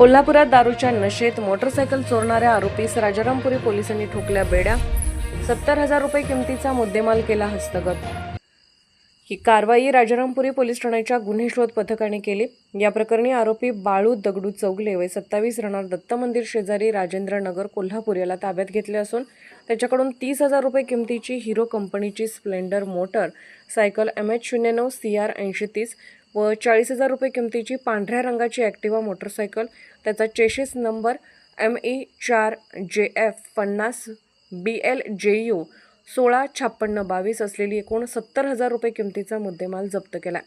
कोल्हापुरात दारूच्या नशेत मोटरसायकल चोरणाऱ्या आरोपीस राजारामपुरी पोलिसांनी ठोकल्या बेड्या. सत्तर हजार रुपये किमतीचा मुद्देमाल केला हस्तगत. ही कारवाई राजारामपुरी पोलीस ठाण्याच्या गुन्हे शोध पथकाने केली. या प्रकरणी आरोपी बाळू दगडू चौगले वय सत्तावीस राहणार दत्त मंदिर शेजारी राजेंद्र नगर कोल्हापूर याला ताब्यात घेतले असून त्याच्याकडून तीस हजार रुपये किमतीची हिरो कंपनीची Splendor motor cycle M H शून्य नऊ सी आर ऐंशी तीस व चाळीस हजार रुपये किमतीची पांढऱ्या रंगाची ॲक्टिवा मोटरसायकल त्याचा चेशीस नंबर एम ई चार जे एफ पन्नास बी एल जे यू सोळा छप्पन्न बावीस असलेली एकूण सत्तर हजार रुपये किमतीचा मुद्देमाल जप्त केला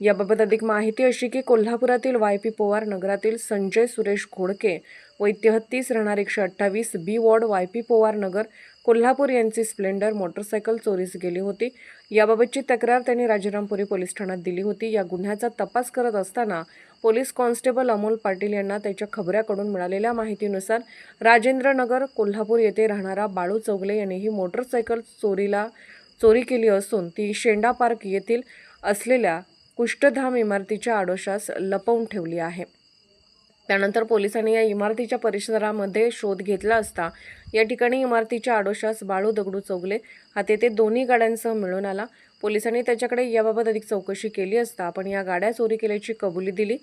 याबाबत अधिक माहिती अशी की कोल्हापुरातील वाय पी पोवार नगरातील संजय सुरेश घोडके वय रहणार राहणार एकशे अठ्ठावीस B ward Y P Powar Nagar Kolhapur यांची स्प्लेंडर मोटरसायकल चोरीस गेली होती. याबाबतची तक्रार त्यांनी राजारामपुरी पोलीस ठाण्यात दिली होती. या गुन्ह्याचा तपास करत असताना पोलीस कॉन्स्टेबल अमोल पाटील यांना त्याच्या खबऱ्याकडून मिळालेल्या माहितीनुसार राजेंद्रनगर कोल्हापूर येथे राहणारा बाळू चौगले यांनी ही मोटरसायकल चोरीला चोरी केली असून ती शेंडा पार्क येथील असलेल्या कुष्ठधाम इमारतीच्या आडोशास लपवून ठेवली आहे. त्यानंतर पोलिसांनी या इमारतीच्या परिसरामध्ये शोध घेतला असता या ठिकाणी इमारतीच्या आडोशास बाळू दगडू चौगले हा तेथे दोन्ही गाड्यांसह मिळून आला. पोलिसांनी त्याच्याकडे याबाबत अधिक चौकशी केली असता पण या गाड्या चोरी केल्याची कबुली दिली.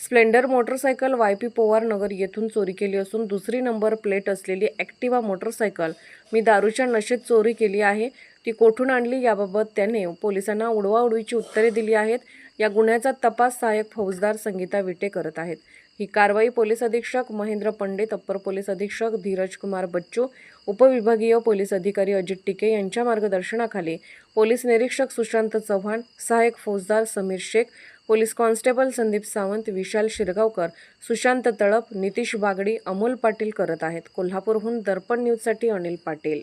Splendor motorcycle Y P Powar Nagar येथून चोरी केली असून दुसरी नंबर प्लेट असलेली ॲक्टिवा मोटरसायकल मी दारूच्या नशेत चोरी केली आहे. ती कोठून आणली याबाबत त्याने पोलिसांना उडवाउडवीची उत्तरे दिली आहेत. या गुन्ह्याचा तपास सहाय्यक फौजदार संगीता विटे करत आहेत. ही कारवाई पोलीस अधीक्षक महेंद्र पंडित अप्पर पोलीस अधीक्षक धीरज कुमार बच्चू उपविभागीय पोलीस अधिकारी अजित टिके यांच्या मार्गदर्शनाखाली पोलीस निरीक्षक सुशांत चव्हाण सहाय्यक फौजदार समीर शेख पोलीस कॉन्स्टेबल संदीप सावंत विशाल शिरगावकर सुशांत तळप नितीश बागडी अमोल पाटील करत आहेत. कोल्हापूरहून दर्पण न्यूजसाठी अनिल पाटील.